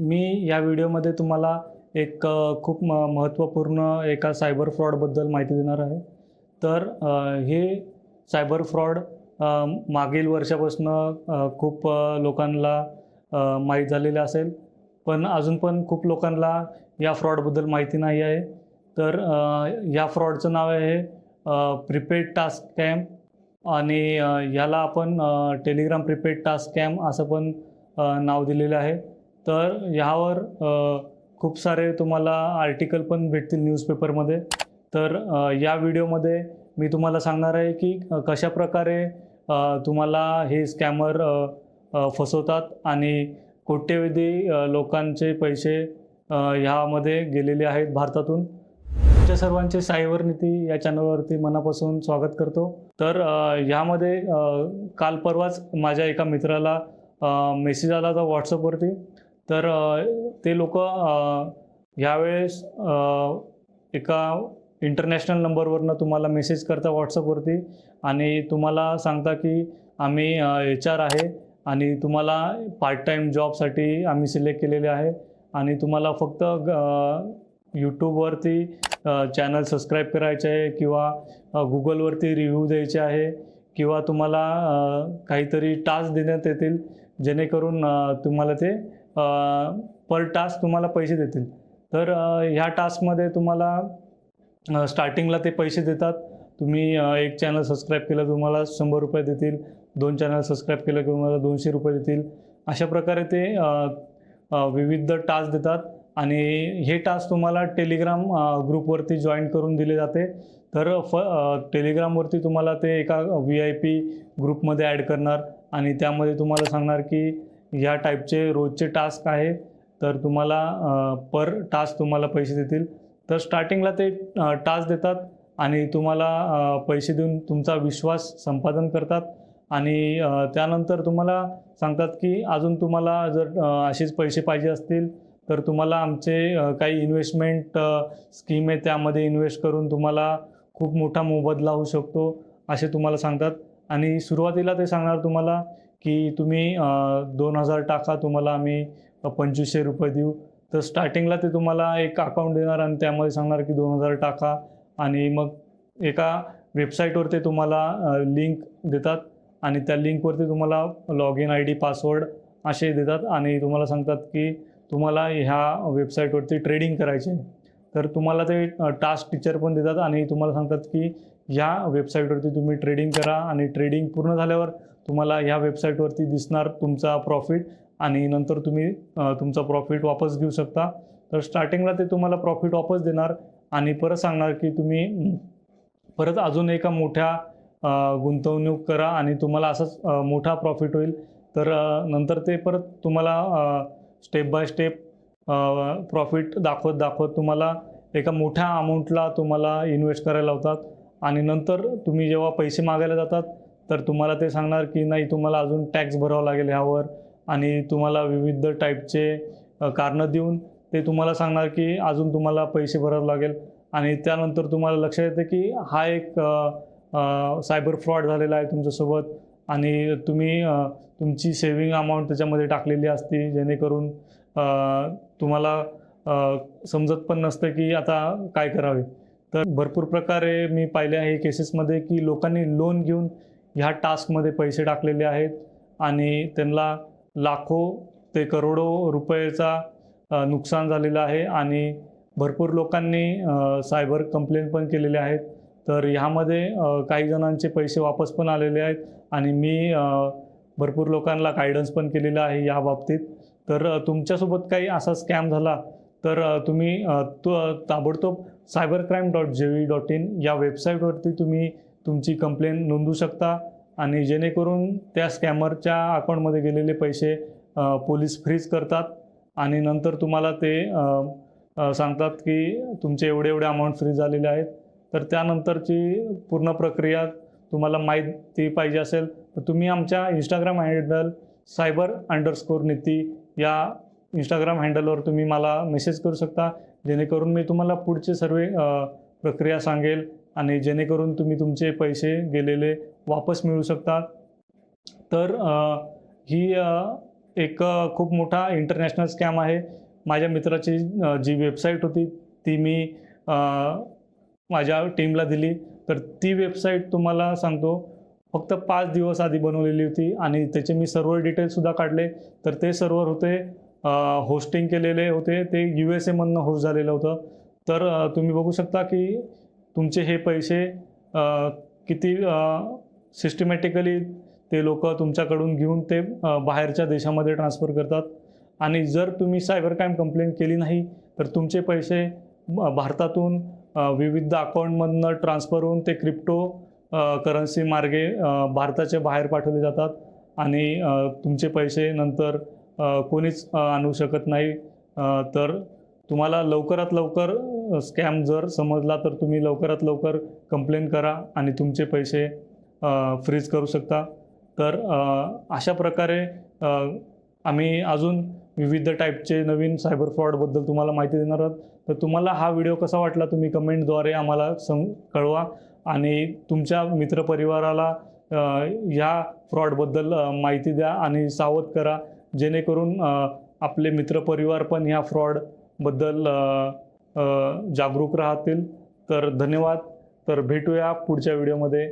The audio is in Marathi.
मी या व्हिडिओमध्ये तुम्हाला एक खूप म महत्त्वपूर्ण एका सायबर फ्रॉडबद्दल माहिती देणार आहे. तर हे सायबर फ्रॉड मागील वर्षापासून खूप लोकांना माहीत झालेलं असेल. पण अजून पण खूप लोकांना या फ्रॉडबद्दल माहिती नाही आहे. तर या फ्रॉडचं नाव आहे प्रिपेड टास्क कॅम्प आणि ह्याला आपण टेलिग्राम प्रिपेड टास्क कॅम्प असं पण नाव दिलेलं आहे. तर ह्यावर खूप सारे तुम्हाला आर्टिकल पण भेटतील न्यूजपेपरमध्ये तर या व्हिडिओमध्ये मी तुम्हाला सांगणार आहे की कशा कशाप्रकारे तुम्हाला हे स्कॅमर फसवतात आणि कोट्यवधी लोकांचे पैसे ह्यामध्ये गेलेले आहेत भारतातून. तुमच्या सर्वांचे सायबर नीती या चॅनलवरती मनापासून स्वागत करतो. तर ह्यामध्ये काल परवाच माझ्या एका मित्राला मेसेज आला होता व्हॉट्सअपवरती तर ते लोक ह्यावेळेस एका इंटरनॅशनल नंबरवरनं तुम्हाला मेसेज करता व्हॉट्सअपवरती आणि तुम्हाला सांगता की आम्ही एच आर आहे आणि तुम्हाला पार्ट टाईम जॉबसाठी आम्ही सिलेक्ट केलेले आहे आणि तुम्हाला फक्त यूट्यूबवरती चॅनल सबस्क्राईब करायचे आहे किंवा गुगलवरती रिव्ह्यू द्यायचे आहे किंवा तुम्हाला काहीतरी टास्क देण्यात येतील जेणेकरून तुम्हाला ते पर टास्क तुम्हाला पैसे देतील. तर ह्या टास्कमध्ये तुम्हाला स्टार्टिंगला ते पैसे देतात. तुम्ही एक चॅनल सबस्क्राईब केलं तुम्हाला शंभर रुपये देतील. दोन चॅनल सबस्क्राईब केलं की तुम्हाला दोनशे रुपये देतील. अशा प्रकारे ते विविध टास्क देतात. आणि हे टास्क तुम्हाला टेलिग्राम ग्रुपवरती जॉईन करून दिले जाते. तर फ टेलिग्रामवरती तुम्हाला ते एका व्ही आय पी ग्रुपमध्ये ॲड करणार. आणि त्यामध्ये तुम्हाला सांगणार की ह्या टाईपचे रोजचे टास्क आहे तर तुम्हाला पर टास्क तुम्हाला पैसे देतील. तर स्टार्टिंगला ते टास्क देतात आणि तुम्हाला पैसे देऊन तुमचा विश्वास संपादन करतात. आणि त्यानंतर तुम्हाला सांगतात की अजून तुम्हाला जर असेच पैसे पाहिजे असतील तर तुम्हाला आमचे काही इन्व्हेस्टमेंट स्कीम आहे त्यामध्ये इन्व्हेस्ट करून तुम्हाला खूप मोठा मोबदला होऊ शकतो असे तुम्हाला सांगतात. आणि सुरुवातीला ते सांगणार तुम्हाला की तुम्ही दोन हजार टाका तुम्हाला आम्ही पंचवीसशे रुपये देऊ तर स्टार्टिंगला ते तुम्हाला एक अकाउंट देणार आणि त्यामध्ये सांगणार की दोन हजार टाका आणि मग एका वेबसाईटवर ते तुम्हाला लिंक देतात आणि त्या लिंकवरती तुम्हाला log in I D password असे देतात आणि तुम्हाला सांगतात की तुम्हाला ह्या वेबसाईटवरती ट्रेडिंग करायचे आहे. तर तुम्हाला ते टास्क टीचर पण देतात आणि तुम्हाला सांगतात की ह्या वेबसाईटवरती तुम्ही ट्रेडिंग करा आणि ट्रेडिंग पूर्ण झाल्यावर तुम्हाला ह्या वेबसाईटवरती दिसणार तुमचा प्रॉफिट आणि नंतर तुम्ही तुमचा प्रॉफिट वापस घेऊ शकता. तर स्टार्टिंगला ते तुम्हाला प्रॉफिट वापस देणार आणि परत सांगणार की तुम्ही परत अजून एका मोठ्या गुंतवणूक करा आणि तुम्हाला असंच मोठा प्रॉफिट होईल. तर नंतर ते परत तुम्हाला स्टेप बाय स्टेप प्रॉफिट दाखवत दाखवत तुम्हाला एका मोठ्या अमाऊंटला तुम्हाला इन्व्हेस्ट करायला लावतात. आणि नंतर तुम्ही जेव्हा पैसे मागायला जातात तर तुम्हाला ते सांगणार की नाही तुम्हाला अजून टॅक्स भरावा लागेल ह्यावर आणि तुम्हाला विविध टाईपचे कारणं देऊन ते तुम्हाला सांगणार की अजून तुम्हाला पैसे भरावे लागेल. आणि त्यानंतर तुम्हाला लक्षात येतं की हा एक सायबर फ्रॉड झालेला आहे तुमच्यासोबत आणि तुम्ही तुमची सेविंग अमाऊंट त्याच्यामध्ये टाकलेली असते जेणेकरून तुम्हाला समजत पण नसतं की आता काय करावे. तर भरपूर प्रकारे मी पाहिले आहे केसेसमध्ये की लोकांनी लोन घेऊन ह्या टास्कमध्ये पैसे टाकलेले आहेत आणि त्यांना लाखो ते करोडो रुपयेचा नुकसान झालेलं आहे आणि भरपूर लोकांनी सायबर कंप्लेंट पण केलेले आहेत. तर ह्यामध्ये काही जणांचे पैसे वापस पण आलेले आहेत आणि मी भरपूर लोकांना गायडन्स पण केलेलं आहे या बाबतीत. तर तुमच्यासोबत काही असा स्कॅम झाला तर तुम्ही तो ताबडतोब cyber crime dot J V dot in या वेबसाईटवरती तुम्ही तुमची कंप्लेन नोंदवू शकता आणि जेणेकरून त्या स्कॅमरच्या अकाउंटमध्ये गेलेले पैसे पोलीस फ्रीज करतात आणि नंतर तुम्हाला ते सांगतात की तुमचे एवढे एवढे अमाऊंट फ्रीज झालेले आहेत. तर त्यानंतरची पूर्ण प्रक्रिया तुम्हाला माहिती पाहिजे असेल तर तुम्ही आमच्या Instagram handle cyber underscore Niti या इंस्टाग्राम हँडलवर तुम्ही मला मेसेज करू शकता जेणेकरून मी तुम्हाला पुढचे सर्व प्रक्रिया सांगेल. आणि जेणेकरून तुम्ही तुमचे पैसे गेलेले वापस मिळू शकता तर ही एक खूप मोठा इंटरनॅशनल स्कॅम आहे. माझ्या मित्राची जी वेबसाईट होती ती मी माझ्या टीमला दिली. तर ती वेबसाईट तुम्हाला सांगतो फक्त पाच दिवस आधी बनवलेली होती आणि त्याचे मी सर्व्हर डिटेल्ससुद्धा काढले. तर ते सर्व्हर होते होस्टिंग केलेले होते. ते यू एस एमधनं होस्ट झालेलं होतं. तर तुम्ही बघू शकता की तुमचे हे पैसे किती सिस्टमॅटिकली ते लोक तुमच्याकडून घेऊन ते बाहेरच्या देशामध्ये ट्रान्सफर करतात. आणि जर तुम्ही सायबर क्राईम कंप्लेंट केली नाही तर तुमचे पैसे भारतातून विविध अकाउंटमधनं ट्रान्सफर होऊन ते क्रिप्टो करन्सी मार्गे भारताच्या बाहेर पाठवले जातात. आणि तुमचे पैसे नंतर कोणीच आणू शकत नाही. तर तुम्हाला लवकरात लवकर स्कॅम जर समजला तर तुम्ही लवकरात लवकर कंप्लेंट करा आणि तुमचे पैसे फ्रीज करू शकता. तर अशा प्रकारे आम्ही अजून विविध टाईपचे नवीन सायबर फ्रॉडबद्दल तुम्हाला माहिती देणार आहोत. तर तुम्हाला हा व्हिडिओ कसा वाटला तुम्ही कमेंटद्वारे आम्हाला सं कळवा. आणि तुमच्या मित्रपरिवाराला ह्या फ्रॉडबद्दल माहिती द्या आणि सावध करा. जेणेकरून आपले मित्रपरिवार पण ह्या फ्रॉडबद्दल जागरूक राहतील. तर धन्यवाद. तर भेटूया पुढच्या व्हिडिओमध्ये.